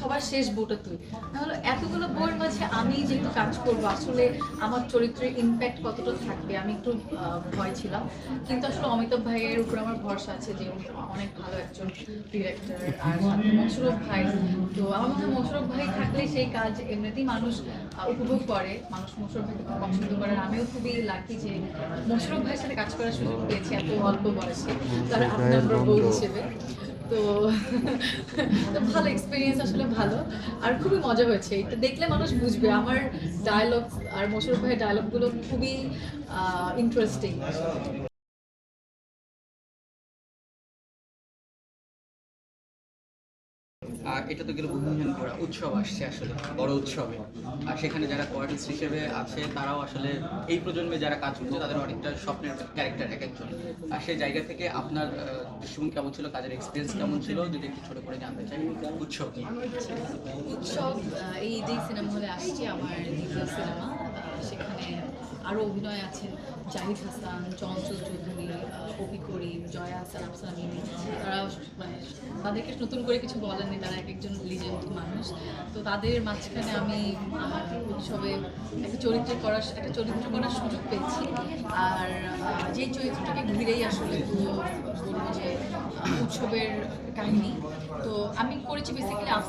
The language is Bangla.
সবার শেষ বউটা তুই। তাহলে এতগুলো বউয়ের মাঝে আমি যেহেতু কাজ করব আসলে আমার চরিত্রের ইম্প্যাক্ট কতটা থাকবে আমি একটু ভয় ছিলাম। কিন্তু আসলে অমিতাভ ভাইয়ের উপর আমার ভরসা আছে যে উনি অনেক ভালো একজন ডিরেক্টর আর মশরফ ভাই। তো আমার মনে হয় মশরফ ভাই থাকলে সেই কাজ এমনিতেই মানুষ উপভোগ করে। মানুষ মশরফ ভাইকে খুব পছন্দ করে। আর আমিও খুবই লাকি যে মশরফ ভাইয়ের সাথে কাজ করার সুযোগ পেয়েছি এত অল্প বয়সে। তার আট নম্বর বউ হিসেবে। তো ভালো এক্সপিরিয়েন্স আসলে ভালো। আর খুবই মজা হয়েছে। এটা দেখলে মানুষ বুঝবে। আমার ডায়লগ আর মশরুফ ভাইয়ের ডায়লগগুলো খুবই ইন্টারেস্টিং আর এটা তো গেল বহুদিন করা উৎসব আসছে আসলে, বড় উৎসবে। আর সেখানে যারা কোয়ার্টিস্ট হিসেবে আছে, তারাও আসলে এই প্রজন্মে যারা কাজ করছে, তাদের অনেকটা স্বপ্নের ক্যারেক্টার এক একজন। আর সেই জায়গা থেকে আপনার দৃষ্টিভঙ্গি কেমন ছিল? কাজের এক্সপিরিয়েন্স কেমন ছিল? যদি একটু ছোট করে জানতে চাই, উৎসব উৎসব এই যে সিনেমা হলে আসছি, আমার সিনেমা সেখানে আরও অভিনয় আছেন জাহিদ হাসান, চঞ্চল চৌধুরী অপি করিম, জয়া হাসান আফসানা তারা মানে তাদেরকে নতুন করে কিছু বলেননি, তারা এক একজন লিজেন্ড মানুষ। তো তাদের মাঝখানে আমি উৎসবে একটা চরিত্র করার একটা চরিত্র করার সুযোগ পেয়েছি। আর যেই চরিত্রটাকে ঘিরেই আসলে বলব যে উৎসবের কাহিনী। তো আমি করেছি বেসিক্যালি আফসানা